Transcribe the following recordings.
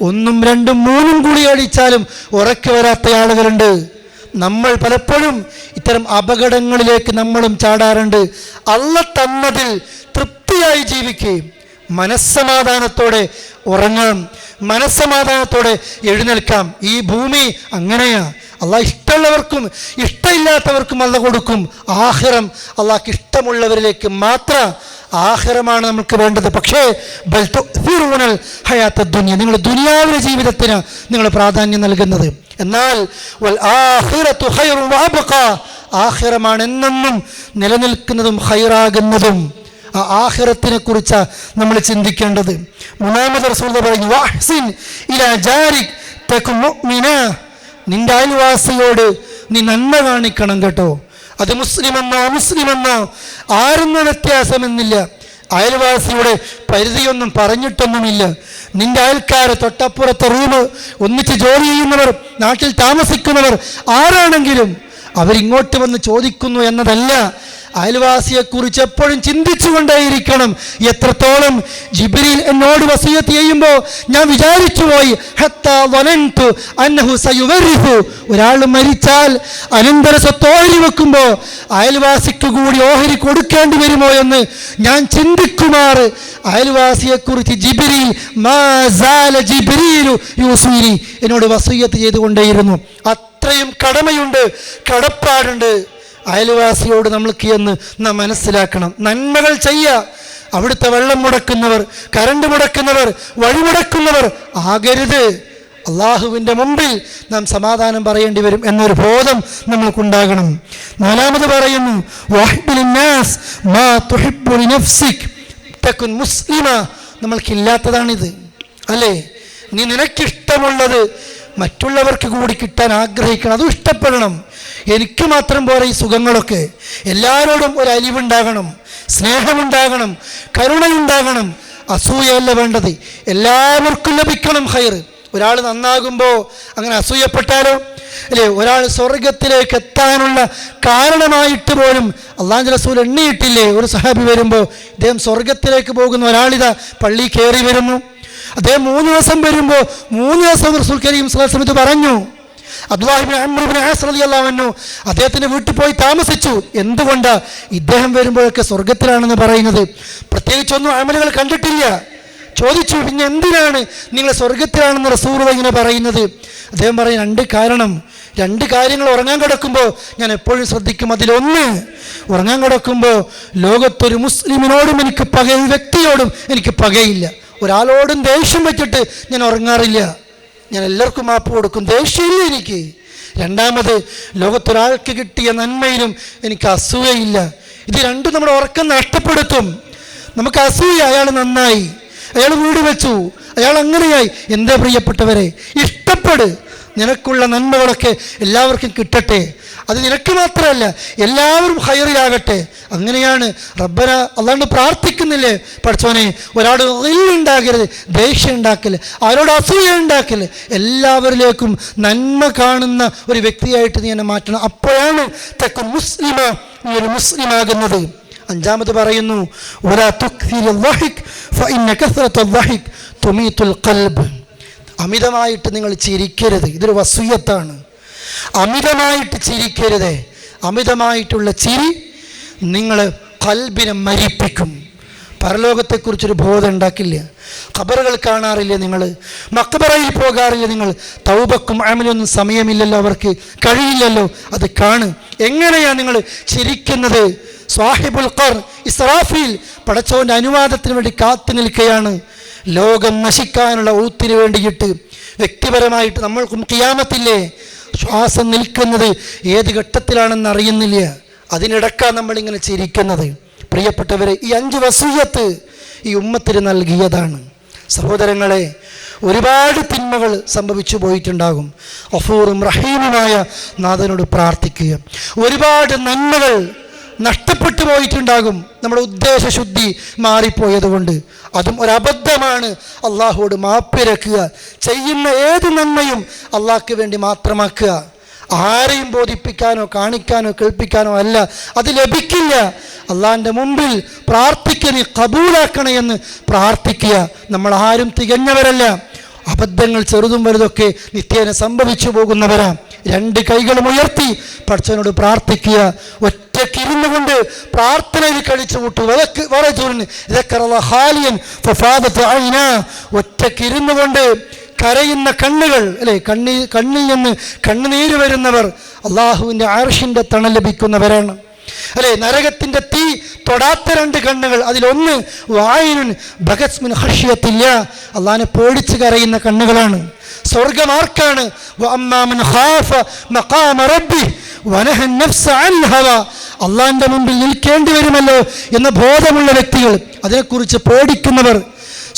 ഒന്നും രണ്ടും മൂന്നും കൂടി അടിച്ചാലും ഉറക്കി വരാത്ത ആളുകളുണ്ട്. നമ്മൾ പലപ്പോഴും ഇത്തരം അപകടങ്ങളിലേക്ക് നമ്മളും ചാടാറുണ്ട്. അല്ല തന്നതിൽ തൃപ്തിയായി ജീവിക്കുകയും മനസ്സമാധാനത്തോടെ ഉറങ്ങാം മനസ്സമാധാനത്തോടെ എഴുന്നേൽക്കാം. ഈ ഭൂമി അങ്ങനെയാ. അള്ളാഹ് ഇഷ്ടമുള്ളവർക്കും ഇഷ്ടമില്ലാത്തവർക്കും അല്ല കൊടുക്കും. ആഹാരം അള്ളാഹ്ക്ക് ഇഷ്ടമുള്ളവരിലേക്ക് മാത്രം ആഹിറമാണ് നമുക്ക് വേണ്ടത്. പക്ഷേ ഹയാത്ത ദുനിയ നിങ്ങൾ ദുനിയാവിലെ ജീവിതത്തിന് നിങ്ങൾ പ്രാധാന്യം നൽകുന്നത്. എന്നാൽ ആഖിറമാണ് എന്നെന്നും നിലനിൽക്കുന്നതും ഹൈറാകുന്നതും ആ ആഖിറത്തിനെ കുറിച്ച് നമ്മൾ ചിന്തിക്കേണ്ടത്. മൂന്നാമത് റസൂൽ പറഞ്ഞു വഹ്സിൻ ഇലാ നിന്റെ അയൽവാസിയോട് നീ നന്മ കാണിക്കണം കേട്ടോ. അത് മുസ്ലിമെന്നോ മുസ്ലിമെന്നോ ആരെന്ന വ്യത്യാസമെന്നില്ല അയൽവാസിയുടെ പരിധിയൊന്നും പറഞ്ഞിട്ടൊന്നുമില്ല. നിന്റെ അയൽക്കാര് തൊട്ടപ്പുറത്തെ റൂം ഒന്നിച്ച് ജോലി ചെയ്യുന്നവർ നാട്ടിൽ താമസിക്കുന്നവർ ആരാണെങ്കിലും അവരിങ്ങോട്ട് വന്ന് ചോദിക്കുന്നു എന്നതല്ല അയൽവാസിയെക്കുറിച്ച് എപ്പോഴും ചിന്തിച്ചുകൊണ്ടേയിരിക്കണം. എത്രത്തോളം ജിബ്രീൽ എന്നോട് വസീയത്ത് ചെയ്യുമ്പോൾ ഞാൻ വിചാരിച്ചു പോയി. ഒരാൾ മരിച്ചാൽ അനന്തര സ്വത്ത് ഓഹരി വെക്കുമ്പോൾ അയൽവാസിക്ക് കൂടി ഓഹരി കൊടുക്കേണ്ടി വരുമോ എന്ന് ഞാൻ ചിന്തിക്കുമാർ അയൽവാസിയെക്കുറിച്ച് ജിബ്രീലു എന്നോട് വസീയത്ത് ചെയ്തുകൊണ്ടേയിരുന്നു. അത്രയും കടമയുണ്ട് കടപ്പാടുണ്ട്. അയൽവാസിയോട് നമ്മൾക്ക് എന്ന് നാം മനസ്സിലാക്കണം. നന്മകൾ ചെയ്യുക അവിടുത്തെ വെള്ളം മുടക്കുന്നവർ കരണ്ട് മുടക്കുന്നവർ വഴിമുടക്കുന്നവർ ആകരുത്. അള്ളാഹുവിന്റെ മുമ്പിൽ നാം സമാധാനം പറയേണ്ടി വരും എന്നൊരു ബോധം നമ്മൾക്കുണ്ടാകണം. നാലാമത് പറയുന്നു മുസ്ലിമ നമ്മൾക്കില്ലാത്തതാണിത്. അല്ലേ? നീ നിനക്കിഷ്ടമുള്ളത് മറ്റുള്ളവർക്ക് കൂടി കിട്ടാൻ ആഗ്രഹിക്കണം. അതും ഇഷ്ടപ്പെടണം. എനിക്ക് മാത്രം പോരെ ഈ സുഖങ്ങളൊക്കെ. എല്ലാവരോടും ഒരു അലിവുണ്ടാകണം സ്നേഹമുണ്ടാകണം കരുണയുണ്ടാകണം. അസൂയയല്ല വേണ്ടത്. എല്ലാവർക്കും ലഭിക്കണം ഹൈർ ഒരാൾ നന്നാകുമ്പോൾ അങ്ങനെ അസൂയപ്പെട്ടാലോ? അല്ലേ? ഒരാൾ സ്വർഗത്തിലേക്ക് എത്താനുള്ള കാരണമായിട്ട് പോലും അള്ളാഹു റസൂൽ എണ്ണിയിട്ടില്ലേ? ഒരു സഹാബി വരുമ്പോൾ ഇദ്ദേഹം സ്വർഗത്തിലേക്ക് പോകുന്ന ഒരാളിതാ പള്ളി കയറി വരുന്നു. അദ്ദേഹം മൂന്ന് ദിവസം വരുമ്പോൾ മൂന്ന് ദിവസം റസൂൽ കരീം സ്വലാം ഇത് പറഞ്ഞു. അബ്ദുല്ലാഹിബിൻ അദ്ദേഹത്തിന്റെ വീട്ടിൽ പോയി താമസിച്ചു. എന്തുകൊണ്ട്? ഇദ്ദേഹം വരുമ്പോഴൊക്കെ സ്വർഗത്തിലാണെന്ന് പറയുന്നത്. പ്രത്യേകിച്ചൊന്നും അമലുകൾ കണ്ടിട്ടില്ല. ചോദിച്ചു പിന്നെ എന്തിനാണ് നിങ്ങൾ സ്വർഗത്തിലാണെന്ന് റസൂർ ഇങ്ങനെ പറയുന്നത്? അദ്ദേഹം പറയും രണ്ട് കാരണം. രണ്ട് കാര്യങ്ങൾ ഉറങ്ങാൻ കിടക്കുമ്പോൾ ഞാൻ എപ്പോഴും ശ്രദ്ധിക്കും. അതിലൊന്ന് ഉറങ്ങാൻ കിടക്കുമ്പോൾ ലോകത്തൊരു മുസ്ലിമിനോടും എനിക്ക് പക ഒരു വ്യക്തിയോടും എനിക്ക് പകയില്ല. ഒരാളോടും ദേഷ്യം വെച്ചിട്ട് ഞാൻ ഉറങ്ങാറില്ല. ഞാൻ എല്ലാവർക്കും മാപ്പ് കൊടുക്കും. ദേഷ്യമില്ല എനിക്ക്. രണ്ടാമത് ലോകത്തൊരാൾക്ക് കിട്ടിയ നന്മയിലും എനിക്ക് അസൂയയില്ല. ഇത് രണ്ടും നമ്മുടെ ഉറക്കം നഷ്ടപ്പെടുത്തും. നമുക്ക് അസൂയ അയാൾ നന്നായി. അയാൾ വീട് വെച്ചു. അയാൾ അങ്ങനെയായി. എന്താ പ്രിയപ്പെട്ടവരെ ഇഷ്ടപ്പെട്. നിനക്കുള്ള നന്മകളൊക്കെ എല്ലാവർക്കും കിട്ടട്ടെ. അത് നിനക്ക് മാത്രമല്ല എല്ലാവരും ഹയറിലാകട്ടെ അങ്ങനെയാണ് റബ്ബന അല്ലാണ്ട് പ്രാർത്ഥിക്കുന്നില്ലേ? പഠിച്ചവനെ ഒരാൾ ഉണ്ടാകരുത് ദേഷ്യം ഉണ്ടാക്കൽ ആരോട് അസൂയ ഉണ്ടാക്കൽ. എല്ലാവരിലേക്കും നന്മ കാണുന്ന ഒരു വ്യക്തിയായിട്ട് നീ എന്നെ മാറ്റണം. അപ്പോഴാണ് തെക്കൻ മുസ്ലിമ നീ ഒരു മുസ്ലിമാകുന്നത്. അഞ്ചാമത് പറയുന്നു അമിതമായിട്ട് നിങ്ങൾ ചിരിക്കരുത്. ഇതൊരു വസൂയത്താണ്. അമിതമായിട്ട് ചിരിക്കരുത്. അമിതമായിട്ടുള്ള ചിരി നിങ്ങൾ കൽബിനെ മരിപ്പിക്കും. പരലോകത്തെക്കുറിച്ചൊരു ബോധം ഉണ്ടാക്കില്ല. ഖബറുകൾ കാണാറില്ല നിങ്ങൾ മക്കബറയിൽ പോകാറില്ല നിങ്ങൾ. തൗബക്കും അമലൊന്നും സമയമില്ലല്ലോ അവർക്ക് കഴിയില്ലല്ലോ. അത് കാണ്. എങ്ങനെയാണ് നിങ്ങൾ ചിരിക്കുന്നത്? സ്വാഹിബുൽ ഖർ ഇസ്രാഫിയിൽ പടച്ചവന്റെ അനുവാദത്തിന് വേണ്ടി കാത്തു നിൽക്കുകയാണ്. ലോകം നശിക്കാനുള്ള ഊത്തിന് വേണ്ടിയിട്ട് വ്യക്തിപരമായിട്ട് നമ്മൾക്കും കിയാമത്തില്ലേ ശ്വാസം നിൽക്കുന്നത് ഏത് ഘട്ടത്തിലാണെന്ന് അറിയുന്നില്ല. അതിനിടക്കാണ് നമ്മളിങ്ങനെ ചിരിക്കുന്നത്. പ്രിയപ്പെട്ടവരെ ഈ അഞ്ച് വസൂയത്ത് ഈ ഉമ്മത്തിന് നൽകിയതാണ്. സഹോദരങ്ങളെ ഒരുപാട് തിന്മകൾ സംഭവിച്ചു പോയിട്ടുണ്ടാകും. അഫൂറും റഹീമുമായ നാഥനോട് പ്രാർത്ഥിക്കുക. ഒരുപാട് നന്മകൾ നഷ്ടപ്പെട്ടു പോയിട്ടുണ്ടാകും. നമ്മുടെ ഉദ്ദേശശുദ്ധി മാറിപ്പോയതുകൊണ്ട്. അതും ഒരബദ്ധമാണ്. അള്ളാഹുവോട് മാപ്പിരക്കുക ചെയ്യുന്ന ഏത് നന്മയും അള്ളാഹ്ക്ക് വേണ്ടി മാത്രമാക്കുക. ആരെയും ബോധിപ്പിക്കാനോ കാണിക്കാനോ കേൾപ്പിക്കാനോ അല്ല. അത് ലഭിക്കില്ല. അള്ളാഹിന്റെ മുമ്പിൽ പ്രാർത്ഥിക്കുക നീ കബൂലാക്കണേ എന്ന് പ്രാർത്ഥിക്കുക. നമ്മൾ ആരും തികഞ്ഞവരല്ല. അബദ്ധങ്ങൾ ചെറുതും വലുതൊക്കെ നിത്യേന സംഭവിച്ചു പോകുന്നവരാ. രണ്ട് കൈകളും ഉയർത്തി പഠിച്ചവനോട് പ്രാർത്ഥിക്കുക. ഒറ്റക്കിരുന്നു കൊണ്ട് പ്രാർത്ഥനയിൽ കഴിച്ചു കൂട്ടു. ഇരുന്നു കൊണ്ട് കരയുന്ന കണ്ണുകൾ അല്ലെ കണ്ണി കണ്ണിൽ നിന്ന് കണ്ണുനീര് വരുന്നവർ അള്ളാഹുവിന്റെ ആർഷിന്റെ തണൽ ലഭിക്കുന്നവരാണ്. അല്ലെ നരകത്തിന്റെ തീ തൊടാത്ത രണ്ട് കണ്ണുകൾ അതിലൊന്ന് വായനുൻ ഭഗത്മിൻ ഹർഷിയത്തില്ല അള്ളാഹിനെ പേടിച്ച് കരയുന്ന കണ്ണുകളാണ്. സ്വർഗമാർക്കാണ്. അള്ളാന്റെ മുമ്പിൽ നിൽക്കേണ്ടി വരുമല്ലോ എന്ന ബോധമുള്ള വ്യക്തികൾ അതിനെക്കുറിച്ച് പേടിക്കുന്നവർ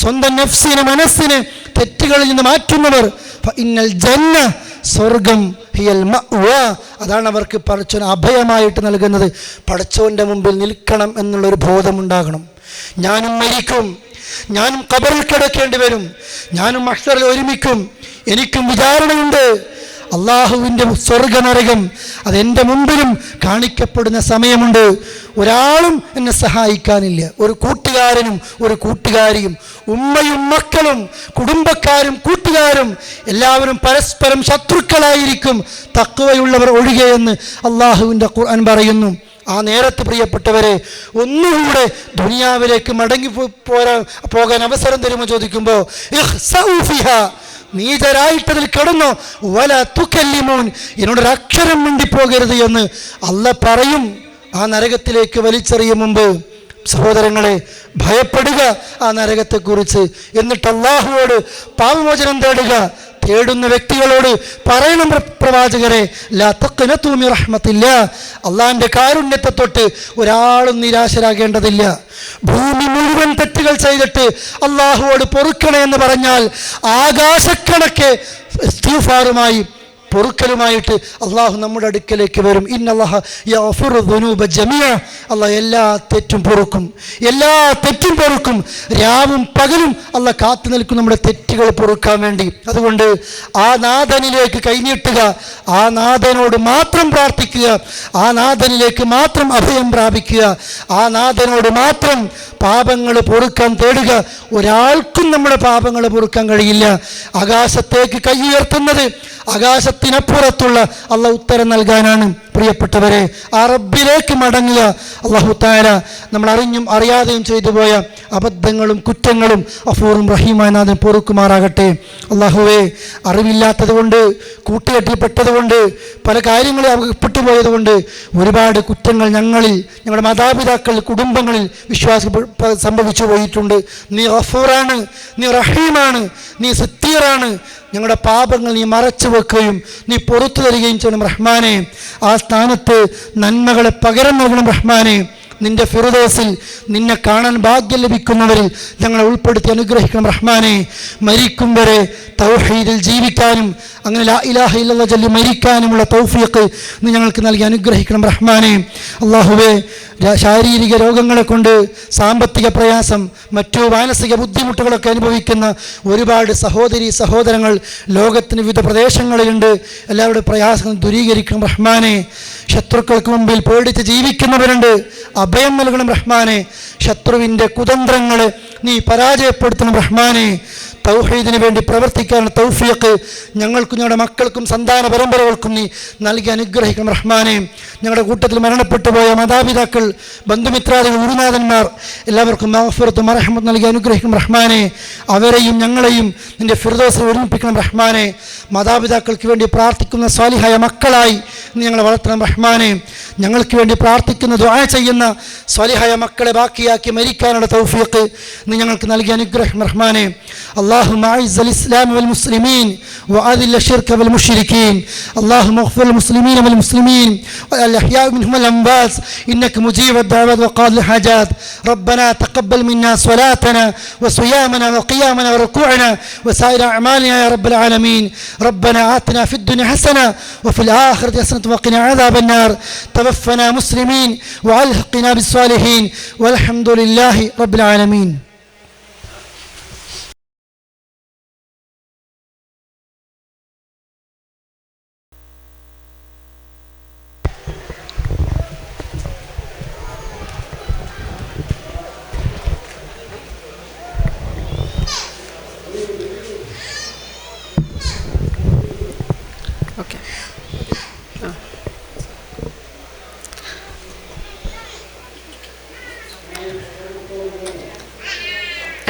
സ്വന്തം നഫ്സിനെ മനസ്സിനെ തെറ്റുകളിൽ നിന്ന് മാറ്റുന്നവർ. ഇന്നൽ ജന്ന സ്വർഗം ഹിയൽ അതാണ് അവർക്ക് പടച്ചോൻ അഭയമായിട്ട് നൽകുന്നത്. പടച്ചോന്റെ മുമ്പിൽ നിൽക്കണം എന്നുള്ളൊരു ബോധമുണ്ടാകണം. ഞാനും മരിക്കും. ഞാനും കബറിൽ കിടക്കേണ്ടി വരും. ഞാനും അക്ഷറിൽ ഒരുമിക്കും. എനിക്കും വിചാരണയുണ്ട്. അള്ളാഹുവിന്റെ സ്വർഗനരകം അതെന്റെ മുമ്പിലും കാണിക്കപ്പെടുന്ന സമയമുണ്ട്. ഒരാളും എന്നെ സഹായിക്കാനില്ല. ഒരു കൂട്ടുകാരനും ഒരു കൂട്ടുകാരിയും ഉമ്മയും മക്കളും കുടുംബക്കാരും കൂട്ടുകാരും എല്ലാവരും പരസ്പരം ശത്രുക്കളായിരിക്കും. തക്കവയുള്ളവർ ഒഴികെയെന്ന് അള്ളാഹുവിന്റെ ഖുർആൻ പറയുന്നു. ആ നേരത്ത് പ്രിയപ്പെട്ടവരെ ഒന്നുകൂടെ ദുനിയാവിലേക്ക് മടങ്ങി പോരാ പോകാൻ അവസരം തരുമോ ചോദിക്കുമ്പോൾ നീചരായിട്ടതിൽ കിടന്നു. വല തുക്കല്ലിമോൻ. എന്നോടൊരു അക്ഷരം മിണ്ടിപ്പോകരുത് എന്ന് അല്ല പറയും. ആ നരകത്തിലേക്ക് വലിച്ചെറിയും മുമ്പ് സഹോദരങ്ങളെ ഭയപ്പെടുക ആ നരകത്തെക്കുറിച്ച്. എന്നിട്ട് അള്ളാഹുവോട് പാപമോചനം തേടുക. തേടുന്ന വ്യക്തികളോട് പറയണം പ്രവാചകരെ ലത്തക്കിനത്തൂമി റഹ്മത്തില്ല. അള്ളാഹിന്റെ കാരുണ്യത്തെ തൊട്ട് ഒരാളും നിരാശരാകേണ്ടതില്ല. ഭൂമി മുഴുവൻ തെറ്റുകൾ ചെയ്തിട്ട് അള്ളാഹുവോട് പൊറുക്കണേ എന്ന് പറഞ്ഞാൽ ആകാശക്കണക്കെ ഇസ്തീഫാറുമായി പൊറുക്കലുമായിട്ട് അള്ളാഹു നമ്മുടെ അടുക്കലേക്ക് വരും. ഇന്നല്ലാഹുനൂബ ജമിയ അള്ളാഹ് എല്ലാ തെറ്റും പൊറുക്കും. എല്ലാ തെറ്റും പൊറുക്കും. രാവും പകലും അല്ല കാത്തു നിൽക്കും നമ്മുടെ തെറ്റുകൾ പൊറുക്കാൻ വേണ്ടി. അതുകൊണ്ട് ആ നാഥനിലേക്ക് കൈനീട്ടുക. ആ നാഥനോട് മാത്രം പ്രാർത്ഥിക്കുക. ആ നാഥനിലേക്ക് മാത്രം അഭയം പ്രാപിക്കുക. ആ നാഥനോട് മാത്രം പാപങ്ങൾ പൊറുക്കാൻ തേടുക. ഒരാൾക്കും നമ്മുടെ പാപങ്ങൾ പൊറുക്കാൻ കഴിയില്ല. ആകാശത്തേക്ക് കൈ ഉയർത്തുന്നത് ആകാശത്തിനപ്പുറത്തുള്ള അള്ള ഉത്തരം നൽകാനാണ് പ്രിയപ്പെട്ടവരെ. ആ റബ്ബിലേക്ക് മടങ്ങുക. അള്ളാഹു താര നമ്മൾ അറിഞ്ഞും അറിയാതെയും ചെയ്തു പോയ അബദ്ധങ്ങളും കുറ്റങ്ങളും അഫൂറും റഹീമായ നാഥൻ പൊറുക്കുമാറാകട്ടെ. അള്ളാഹുവെ അറിവില്ലാത്തത് കൊണ്ട് കൂട്ടുകെട്ടിൽപ്പെട്ടതുകൊണ്ട് പല കാര്യങ്ങളും അകപ്പെട്ടു പോയതുകൊണ്ട് ഒരുപാട് കുറ്റങ്ങൾ ഞങ്ങളിൽ ഞങ്ങളുടെ മാതാപിതാക്കൾ കുടുംബങ്ങളിൽ വിശ്വാസ സംഭവിച്ചു പോയിട്ടുണ്ട്. നീ അഫൂറാണ് നീ റഹീമാണ് നീ സത്തീറാണ് ഞങ്ങളുടെ പാപങ്ങൾ നീ മറച്ചു വെക്കുകയും നീ പുറത്തു തരികയും ചെയ്യണം റഹ്മാനെ. ആ സ്ഥാനത്ത് നന്മകളെ പകരം നൽകണം റഹ്മാനെ. നിന്റെ ഫിറുദോസിൽ നിന്നെ കാണാൻ ഭാഗ്യം ലഭിക്കുന്നവരിൽ ഞങ്ങളെ ഉൾപ്പെടുത്തി അനുഗ്രഹിക്കണം റഹ്മാനെ. മരിക്കും വരെ തൗഹീദിൽ ജീവിക്കാനും അങ്ങനെ ലാ ഇലാഹ ചൊല്ലി മരിക്കാനുമുള്ള തൗഫീഖ് നീ ഞങ്ങൾക്ക് നൽകി അനുഗ്രഹിക്കണം റഹ്മാനെ. അള്ളാഹുവേ ശാരീരിക രോഗങ്ങളെ കൊണ്ട് സാമ്പത്തിക പ്രയാസം മറ്റു മാനസിക ബുദ്ധിമുട്ടുകളൊക്കെ അനുഭവിക്കുന്ന ഒരുപാട് സഹോദരി സഹോദരങ്ങൾ ലോകത്തിന് വിവിധ പ്രദേശങ്ങളിലുണ്ട്. എല്ലാവരുടെ പ്രയാസങ്ങൾ ദൂരീകരിക്കണം റഹ്മാനെ. ശത്രുക്കൾക്ക് മുമ്പിൽ പേടിച്ച് ജീവിക്കുന്നവരുണ്ട്. അഭയം നൽകണം റഹ്മാനെ. ശത്രുവിന്റെ കുതന്ത്രങ്ങൾ നീ പരാജയപ്പെടുത്തണം റഹ്മാനെ. തൗഹീദിന് വേണ്ടി പ്രവർത്തിക്കാനുള്ള തൗഫിയക്ക് ഞങ്ങൾക്കും ഞങ്ങളുടെ മക്കൾക്കും സന്താന പരമ്പരകൾക്കും നീ നൽകി അനുഗ്രഹിക്കണം റഹ്മാനെ. ഞങ്ങളുടെ കൂട്ടത്തിൽ മരണപ്പെട്ടു പോയ മാതാപിതാക്കൾ ബന്ധുമിത്രാദികൾ ഗുരുനാഥന്മാർ എല്ലാവർക്കും മാഫുറത്തും അറഹമത്ത് നൽകി അനുഗ്രഹിക്കണം റഹ്മാനെ അവരെയും ഞങ്ങളെയും നിന്റെ ഫിർദോസിൽ ഒരുമിപ്പിക്കണം റഹ്മാനെ മാതാപിതാക്കൾക്ക് വേണ്ടി പ്രാർത്ഥിക്കുന്ന സ്വാലിഹായ മക്കളായി നീ ഞങ്ങളെ വളർത്തണം റഹ്മാനെ ഞങ്ങൾക്ക് വേണ്ടി പ്രാർത്ഥിക്കുന്ന ദ്വായ ചെയ്യുന്ന സ്വാലിഹായ മക്കളെ ബാക്കിയാക്കി മരിക്കാനുള്ള തൗഫീഖ് നീ ഞങ്ങൾക്ക് നൽകിയ അനുഗ്രഹം റഹ്മാനെ اللهم اعز الاسلام والمسلمين واذل الشرك والمشركين اللهم اغفر للمسلمين والمسلمين والاحياء منهم الاموات إنك مجيب الدعوات وقاضي الحاجات. ربنا تقبل منا صلاتنا وصيامنا وقيامنا وركوعنا وسائر أعمالنا يا رب العالمين. ربنا آتنا في الدنيا حسنة وفي الآخرة حسنة وقنا عذاب النار. توفنا مسلمين وألحقنا بالصالحين. والحمد لله رب العالمين.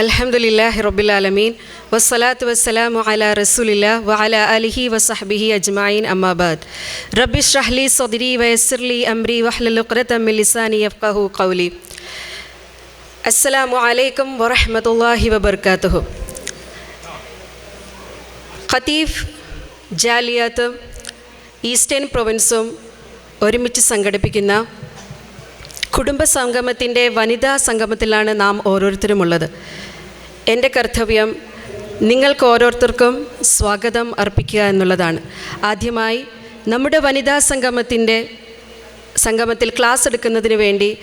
അലഹമുല്ലാഹി റബുലാലമീൻ വസ്സലാത്ത് വസ്സലാമു അല റസൂലില്ല വല അലിഹി വസഹബിഹി അജ്മായിൻ അമ്മാബാദ് റബ്ബി ഷഹ്ലി സദരി വയസ്സർലി അംരി വഹ്ലുഖ്റത്തമ്മിലിസാനി അഫ്കഹു ഖൗലി. അസ്സലാമു അലൈക്കും വറഹ്മത്തുള്ളാഹി വബർക്കാത്തുഹു. ഖതീഫ് ജാലിയാത്ത് ഈസ്റ്റേൺ പ്രൊവിൻസും ഒരുമിച്ച് സംഘടിപ്പിക്കുന്ന കുടുംബ സംഗമത്തിന്റെ വനിതാ സംഗമത്തിലാണ് നാം ഓരോരുത്തരും ഉള്ളത് എന്റെ കർത്തവ്യം നിങ്ങൾക്ക് ഓരോരുത്തർക്കും സ്വാഗതം അർപ്പിക്കുക എന്നുള്ളതാണ്. ആദ്യമായി നമ്മുടെ വനിതാ സംഗമത്തിന്റെ സംഗമത്തിൽ ക്ലാസ് എടുക്കുന്നതിന് വേണ്ടി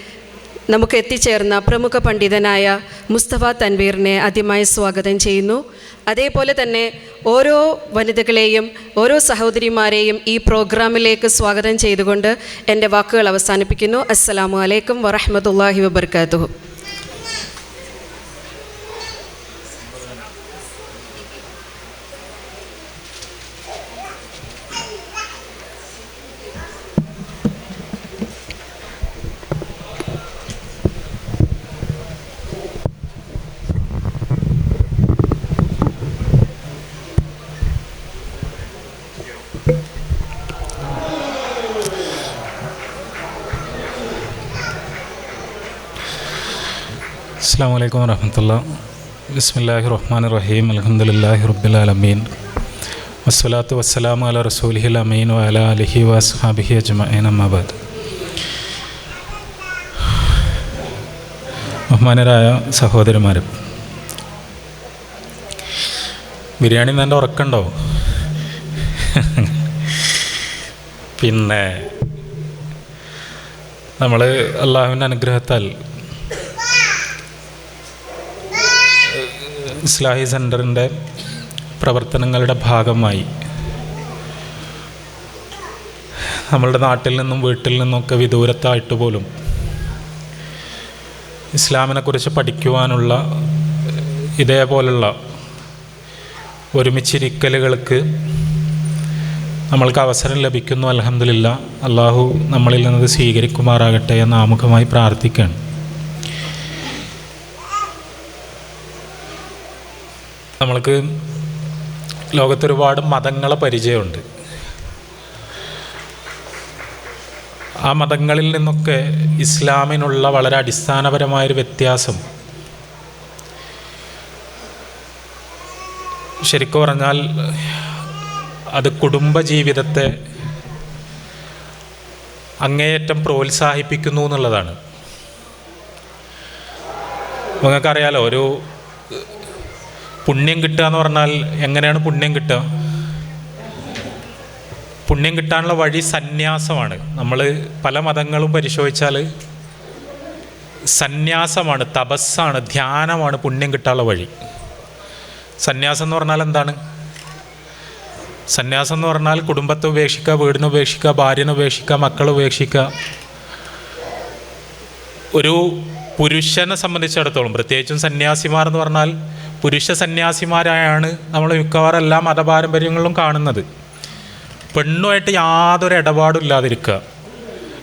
നമുക്ക് എത്തിച്ചേർന്ന പ്രമുഖ പണ്ഡിതനായ മുസ്തഫ തൻവീറിനെ ആദ്യമായി സ്വാഗതം ചെയ്യുന്നു. അതേപോലെ തന്നെ ഓരോ വനിതകളെയും ഓരോ സഹോദരിമാരെയും ഈ പ്രോഗ്രാമിലേക്ക് സ്വാഗതം ചെയ്തുകൊണ്ട് എന്റെ വാക്കുകൾ അവസാനിപ്പിക്കുന്നു. അസ്സലാമു അലൈക്കും വറഹമത്തല്ലാഹി വബർക്കാത്തുഹു. അസ്സാം വലൈക്കും വരഹമത്തുള്ള ബിസ്മില്ലാഹി റഹ്മാൻ റഹീം. അലഹമുല്ലാഹി റബ്ബുലാലമീൻ വസ്സലാത്തു വസ്സലാം അല റസൂലിഹിൽ അമീൻ വല അലഹി വസ്ഹാബിഹി അജ്മഅൻ അമ്മാബാദ് ബഹുമാനരായ സഹോദരന്മാർ ബിരിയാണി നല്ല ഉറക്കണ്ടോ പിന്നെ നമ്മൾ അള്ളാഹുവിന്റെ അനുഗ്രഹത്താൽ ഇസ്ലാഹി സെന്ററിന്റെ പ്രവർത്തനങ്ങളുടെ ഭാഗമായി നമ്മളുടെ നാട്ടിൽ നിന്നും വീട്ടിൽ നിന്നൊക്കെ വിദൂരത്തായിട്ട് പോലും ഇസ്ലാമിനെക്കുറിച്ച് പഠിക്കുവാനുള്ള ഇതേപോലുള്ള ഒരുമിച്ചിരിക്കലുകൾക്ക് നമ്മൾക്ക് അവസരം ലഭിക്കുന്നു. അലഹമില്ല അള്ളാഹു നമ്മളിൽ നിന്നത് സ്വീകരിക്കുമാറാകട്ടെ എന്ന് ആമുഖമായി പ്രാർത്ഥിക്കുകയാണ്. നമ്മൾക്ക് ലോകത്തൊരുപാട് മതങ്ങളെ പരിചയമുണ്ട്. ആ മതങ്ങളിൽ നിന്നൊക്കെ ഇസ്ലാമിനുള്ള വളരെ അടിസ്ഥാനപരമായൊരു വ്യത്യാസം. ശരിക്കും പറഞ്ഞാൽ അത് കുടുംബജീവിതത്തെ അങ്ങേയറ്റം പ്രോത്സാഹിപ്പിക്കുന്നു എന്നുള്ളതാണ്. നിങ്ങൾക്കറിയാലോ ഒരു പുണ്യം കിട്ടുക എന്ന് പറഞ്ഞാൽ എങ്ങനെയാണ് പുണ്യം കിട്ടുക? പുണ്യം കിട്ടാനുള്ള വഴി സന്യാസമാണ്. നമ്മൾ പല മതങ്ങളും പരിശോധിച്ചാൽ സന്യാസമാണ് തപസ്സാണ് ധ്യാനമാണ് പുണ്യം കിട്ടാനുള്ള വഴി. സന്യാസം എന്ന് പറഞ്ഞാൽ എന്താണ്? സന്യാസം എന്ന് പറഞ്ഞാൽ കുടുംബത്തെ ഉപേക്ഷിക്കുക വീടിനെ ഉപേക്ഷിക്കുക ഭാര്യനെ ഉപേക്ഷിക്കുക മക്കളെ ഉപേക്ഷിക്കുക. ഒരു പുരുഷനെ സംബന്ധിച്ചിടത്തോളം പ്രത്യേകിച്ചും സന്യാസിമാർ എന്ന് പറഞ്ഞാൽ പുരുഷ സന്യാസിമാരായാണ് നമ്മൾ മിക്കവാറും എല്ലാ മതപാരമ്പര്യങ്ങളിലും കാണുന്നത്. പെണ്ണുമായിട്ട് യാതൊരു ഇടപാടും ഇല്ലാതിരിക്കുക.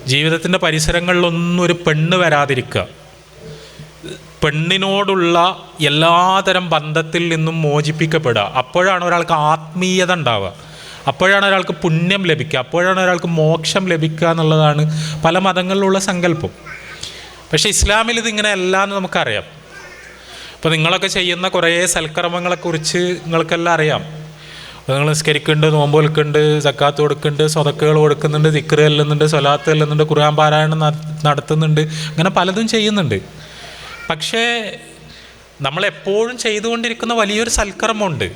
ജീവിതത്തിന്റെ പരിസരങ്ങളിലൊന്നും ഒരു പെണ്ണ് വരാതിരിക്കുക. പെണ്ണിനോടുള്ള എല്ലാതരം ബന്ധത്തിൽ നിന്നും മോചിപ്പിക്കപ്പെടുക. അപ്പോഴാണ് ഒരാൾക്ക് ആത്മീയത ഉണ്ടാവുക. അപ്പോഴാണ് ഒരാൾക്ക് പുണ്യം ലഭിക്കുക. അപ്പോഴാണ് ഒരാൾക്ക് മോക്ഷം ലഭിക്കുക എന്നുള്ളതാണ് പല മതങ്ങളിലുള്ള സങ്കല്പം. പക്ഷേ ഇസ്ലാമിൽ ഇതിങ്ങനെ അല്ല എന്ന് നമുക്കറിയാം. അപ്പോൾ നിങ്ങളൊക്കെ ചെയ്യുന്ന കുറേ സൽക്കർമ്മങ്ങളെക്കുറിച്ച് നിങ്ങൾക്കെല്ലാം അറിയാം. നിങ്ങൾ നിസ്കരിക്കുന്നുണ്ട് നോമ്പ് കൊടുക്കുന്നുണ്ട് സക്കാത്ത് കൊടുക്കുന്നുണ്ട് സ്വതക്കുകൾ കൊടുക്കുന്നുണ്ട് ദിക്റ് എല്ലുന്നുണ്ട് സ്വലാത്ത് എല്ലുന്നുണ്ട് ഖുർആൻ പാരായണം നടത്തുന്നുണ്ട്. അങ്ങനെ പലതും ചെയ്യുന്നുണ്ട്. പക്ഷേ നമ്മളെപ്പോഴും ചെയ്തുകൊണ്ടിരിക്കുന്ന വലിയൊരു സൽക്കർമ്മമുണ്ട്.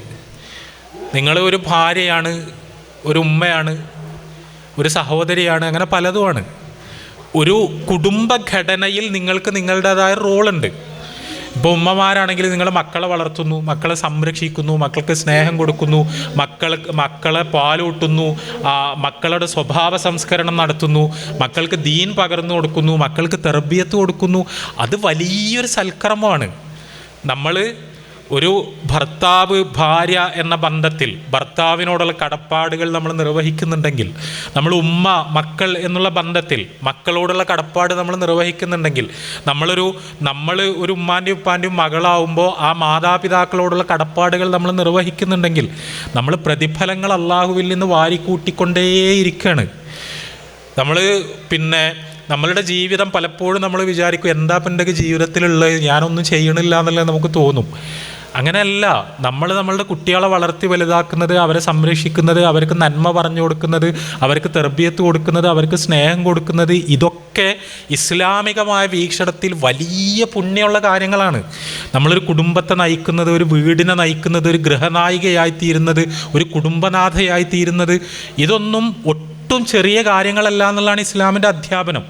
നിങ്ങൾ ഒരു ഭാര്യയാണ് ഒരു ഉമ്മയാണ് ഒരു സഹോദരിയാണ് അങ്ങനെ പലതുമാണ്. ഒരു കുടുംബഘടനയിൽ നിങ്ങൾക്ക് നിങ്ങളുടേതായ റോളുണ്ട്. ഇപ്പോൾ ഉമ്മമാരാണെങ്കിൽ നിങ്ങൾ മക്കളെ വളർത്തുന്നു മക്കളെ സംരക്ഷിക്കുന്നു മക്കൾക്ക് സ്നേഹം കൊടുക്കുന്നു മക്കൾക്ക് മക്കളെ പാലൂട്ടുന്നു മക്കളുടെ സ്വഭാവ സംസ്കരണം നടത്തുന്നു മക്കൾക്ക് ദീൻ പകർന്നു കൊടുക്കുന്നു മക്കൾക്ക് തെർബിയത്ത് കൊടുക്കുന്നു. അത് വലിയൊരു സൽക്കർമ്മമാണ് നമ്മൾ ഒരു ഭർത്താവ് ഭാര്യ എന്ന ബന്ധത്തിൽ ഭർത്താവിനോടുള്ള കടപ്പാടുകൾ നമ്മൾ നിർവഹിക്കുന്നുണ്ടെങ്കിൽ നമ്മൾ ഉമ്മ മക്കൾ എന്നുള്ള ബന്ധത്തിൽ മക്കളോടുള്ള കടപ്പാട് നമ്മൾ നിർവഹിക്കുന്നുണ്ടെങ്കിൽ നമ്മളൊരു നമ്മൾ ഒരു ഉമ്മാന്റെയും ഉപ്പാന്റെയും മകളാവുമ്പോൾ ആ മാതാപിതാക്കളോടുള്ള കടപ്പാടുകൾ നമ്മൾ നിർവഹിക്കുന്നുണ്ടെങ്കിൽ നമ്മൾ പ്രതിഫലങ്ങൾ അള്ളാഹുവിൽ നിന്ന് വാരിക്കൂട്ടിക്കൊണ്ടേയിരിക്കുകയാണ് നമ്മൾ പിന്നെ നമ്മളുടെ ജീവിതം പലപ്പോഴും നമ്മൾ വിചാരിക്കും എന്താ എന്റെ ജീവിതത്തിലുള്ളത്? ഞാനൊന്നും ചെയ്യണില്ല എന്നുള്ളത് നമുക്ക് തോന്നും. അങ്ങനെയല്ല. നമ്മൾ നമ്മളുടെ കുട്ടികളെ വളർത്തി വലുതാക്കുന്നത് അവരെ സംരക്ഷിക്കുന്നത് അവർക്ക് നന്മ പറഞ്ഞു കൊടുക്കുന്നത് അവർക്ക് തെർബിയത്ത് കൊടുക്കുന്നത് അവർക്ക് സ്നേഹം കൊടുക്കുന്നത് ഇതൊക്കെ ഇസ്ലാമികമായ വീക്ഷണത്തിൽ വലിയ പുണ്യമുള്ള കാര്യങ്ങളാണ്. നമ്മളൊരു കുടുംബത്തെ നയിക്കുന്നത് ഒരു വീടിനെ നയിക്കുന്നത് ഒരു ഗൃഹനായികയായി തീരുന്നത് ഒരു കുടുംബനാഥയായി തീരുന്നത് ഇതൊന്നും ഒട്ടും ചെറിയ കാര്യങ്ങളല്ല എന്നുള്ളതാണ് ഇസ്ലാമിന്റെ അധ്യാപനം.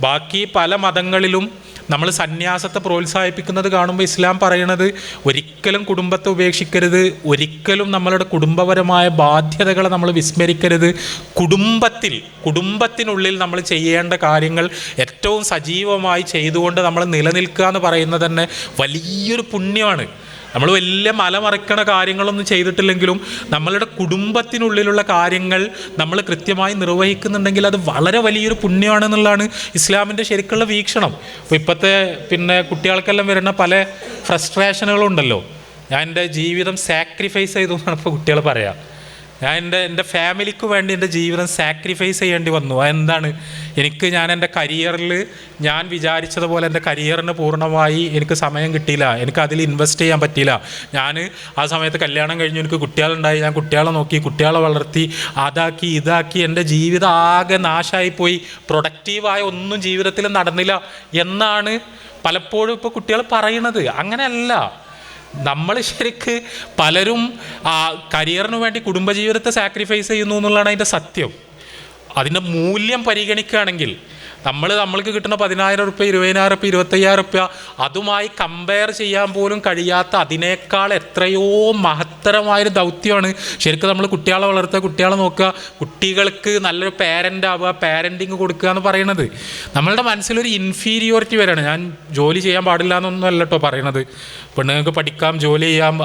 ബാക്കി പല മതങ്ങളിലും നമ്മൾ സന്യാസത്തെ പ്രോത്സാഹിപ്പിക്കുന്നത് കാണുമ്പോൾ ഇസ്ലാം പറയണത് ഒരിക്കലും കുടുംബത്തെ ഉപേക്ഷിക്കരുത് ഒരിക്കലും നമ്മളുടെ കുടുംബപരമായ ബാധ്യതകളെ നമ്മൾ വിസ്മരിക്കരുത്. കുടുംബത്തിൽ കുടുംബത്തിനുള്ളിൽ നമ്മൾ ചെയ്യേണ്ട കാര്യങ്ങൾ ഏറ്റവും സജീവമായി ചെയ്തുകൊണ്ട് നമ്മൾ നിലനിൽക്കുക എന്ന് പറയുന്നത് തന്നെ വലിയൊരു പുണ്യമാണ്. നമ്മൾ വലിയ മലമറിക്കണ കാര്യങ്ങളൊന്നും ചെയ്തിട്ടില്ലെങ്കിലും നമ്മളുടെ കുടുംബത്തിനുള്ളിലുള്ള കാര്യങ്ങൾ നമ്മൾ കൃത്യമായി നിർവഹിക്കുന്നുണ്ടെങ്കിൽ അത് വളരെ വലിയൊരു പുണ്യമാണെന്നുള്ളതാണ് ഇസ്ലാമിന്റെ ശരിക്കുള്ള വീക്ഷണം. ഇപ്പോഴത്തെ പിന്നെ കുട്ടികൾക്കെല്ലാം വരുന്ന പല ഫ്രസ്ട്രേഷനുകളുണ്ടല്ലോ ഞാൻ എന്റെ ജീവിതം സാക്രിഫൈസ് ചെയ്തു എന്നാണ് ഇപ്പോൾ കുട്ടികൾ പറയാം. ഞാൻ എന്റെ എന്റെ ഫാമിലിക്ക് വേണ്ടി എന്റെ ജീവിതം സാക്രിഫൈസ് ചെയ്യേണ്ടി വന്നു. അതെന്താണ് എനിക്ക് ഞാൻ എന്റെ കരിയറിൽ ഞാൻ വിചാരിച്ചതുപോലെ എന്റെ കരിയറിന് പൂർണമായി എനിക്ക് സമയം കിട്ടിയില്ല. എനിക്ക് അതിൽ ഇൻവെസ്റ്റ് ചെയ്യാൻ പറ്റിയില്ല. ഞാൻ ആ സമയത്ത് കല്യാണം കഴിഞ്ഞു എനിക്ക് കുട്ടികളുണ്ടായി. ഞാൻ കുട്ടികളെ നോക്കി കുട്ടികളെ വളർത്തി അതാക്കി ഇതാക്കി എന്റെ ജീവിതം ആകെ നാശമായിപ്പോയി പ്രൊഡക്റ്റീവായ ഒന്നും ജീവിതത്തിൽ നടന്നില്ല എന്നാണ് പലപ്പോഴും ഇപ്പോൾ കുട്ടികൾ പറയണത് അങ്ങനെയല്ല. നമ്മൾ ശരിക്ക് പലരും കരിയറിന് വേണ്ടി കുടുംബജീവിതത്തെ സാക്രിഫൈസ് ചെയ്യുന്നു എന്നുള്ളതാണ് അതിന്റെ സത്യം. അതിന്റെ മൂല്യം പരിഗണിക്കുകയാണെങ്കിൽ നമ്മൾ നമ്മൾക്ക് കിട്ടുന്ന പതിനായിരം റുപ്യ ഇരുപതിനായിരം റുപ്യ ഇരുപത്തയ്യായിരം റുപ്യ അതുമായി കമ്പയർ ചെയ്യാൻ പോലും കഴിയാത്ത അതിനേക്കാൾ എത്രയോ മഹത്തരമായൊരു ദൗത്യമാണ്. ശരിക്കും നമ്മൾ കുട്ടികളെ വളർത്തുക കുട്ടികളെ നോക്കുക കുട്ടികൾക്ക് നല്ലൊരു പേരന്റ് ആവുക പാരന്റിങ് കൊടുക്കുക എന്ന് പറയുന്നത്. നമ്മളുടെ മനസ്സിലൊരു ഇൻഫീരിയോറിറ്റി വരെയാണ്. ഞാൻ ജോലി ചെയ്യാൻ പാടില്ല എന്നൊന്നും അല്ല കേട്ടോ പറയണത്. പെണ്ണുങ്ങൾക്ക് പഠിക്കാം ജോലി ചെയ്യാം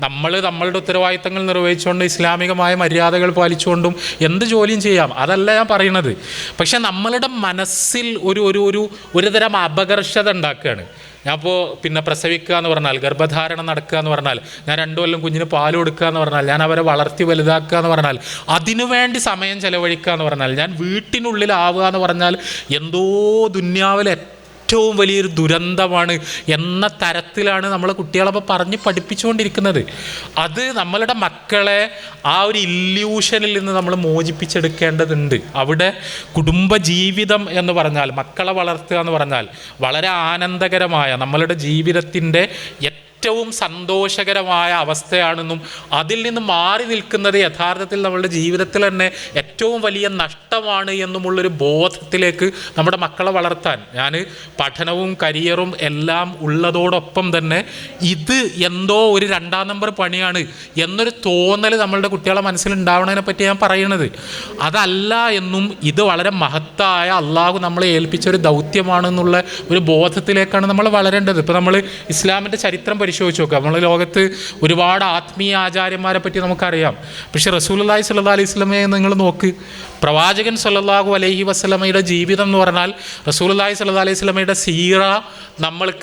നമ്മൾ നമ്മളുടെ ഉത്തരവാദിത്തങ്ങൾ നിർവഹിച്ചുകൊണ്ട് ഇസ്ലാമികമായ മര്യാദകൾ പാലിച്ചുകൊണ്ടും എന്ത് ജോലിയും ചെയ്യാം. അതല്ല ഞാൻ പറയുന്നത് പക്ഷേ നമ്മളുടെ മനസ്സിൽ ഒരു ഒരു ഒരു ഒരുതരം അപകർഷത ഉണ്ടാക്കുകയാണ്. ഞാൻ ഇപ്പോൾ പിന്നെ പ്രസവിക്കുക എന്ന് പറഞ്ഞാൽ ഗർഭധാരണം നടക്കുക എന്ന് പറഞ്ഞാൽ ഞാൻ രണ്ടു കൊല്ലം കുഞ്ഞിന് പാൽ കൊടുക്കുക എന്ന് പറഞ്ഞാൽ ഞാൻ അവരെ വളർത്തി വലുതാക്കുക എന്ന് പറഞ്ഞാൽ അതിനുവേണ്ടി സമയം ചെലവഴിക്കുക എന്ന് പറഞ്ഞാൽ ഞാൻ വീട്ടിനുള്ളിലാവുക എന്ന് പറഞ്ഞാൽ എന്തോ ദുന്യാവിൽ ഏറ്റവും വലിയൊരു ദുരന്തമാണ് എന്ന തരത്തിലാണ് നമ്മൾ കുട്ടികളപ്പോൾ പറഞ്ഞ് പഠിപ്പിച്ചുകൊണ്ടിരിക്കുന്നത്. അത് നമ്മളുടെ മക്കളെ ആ ഒരു ഇല്യൂഷനിൽ നിന്ന് നമ്മൾ മോചിപ്പിച്ചെടുക്കേണ്ടതുണ്ട്. അവിടെ കുടുംബജീവിതം എന്ന് പറഞ്ഞാൽ മക്കളെ വളർത്തുക എന്ന് പറഞ്ഞാൽ വളരെ ആനന്ദകരമായ നമ്മളുടെ ജീവിതത്തിന്റെ ഏറ്റവും സന്തോഷകരമായ അവസ്ഥയാണെന്നും അതിൽ നിന്ന് മാറി നിൽക്കുന്നത് യഥാർത്ഥത്തിൽ നമ്മളുടെ ജീവിതത്തിൽ തന്നെ ഏറ്റവും വലിയ നഷ്ടമാണ് എന്നുമുള്ളൊരു ബോധത്തിലേക്ക് നമ്മുടെ മക്കളെ വളർത്താൻ. ഞാൻ പഠനവും കരിയറും എല്ലാം ഉള്ളതോടൊപ്പം തന്നെ ഇത് എന്തോ ഒരു രണ്ടാം നമ്പർ പണിയാണ് എന്നൊരു തോന്നൽ നമ്മളുടെ കുട്ടികളെ മനസ്സിലുണ്ടാവണതിനെ പറ്റി ഞാൻ പറയുന്നത് അതല്ല എന്നും ഇത് വളരെ മഹത്തായ അള്ളാഹു നമ്മളെ ഏൽപ്പിച്ച ഒരു ദൗത്യമാണെന്നുള്ള ഒരു ബോധത്തിലേക്കാണ് നമ്മൾ വളരേണ്ടത്. ഇപ്പോൾ നമ്മൾ ഇസ്ലാമിന്റെ ചരിത്രം പരിശോധിച്ച് നോക്കുക നമ്മൾ ലോകത്ത് ഒരുപാട് ആത്മീയ ആചാര്യന്മാരെ പറ്റി നമുക്കറിയാം. പക്ഷേ റസൂലുള്ളാഹി സ്വല്ലല്ലാഹി അലൈഹി സ്വലമയെ നിങ്ങൾ നോക്ക്. പ്രവാചകൻ സല്ലാഹു അലൈഹി വസ്ലമയുടെ ജീവിതം എന്ന് പറഞ്ഞാൽ റസൂലുള്ളാഹി സ്വല്ലല്ലാഹി അലൈഹി സ്വലമയുടെ സീറ നമ്മൾക്ക്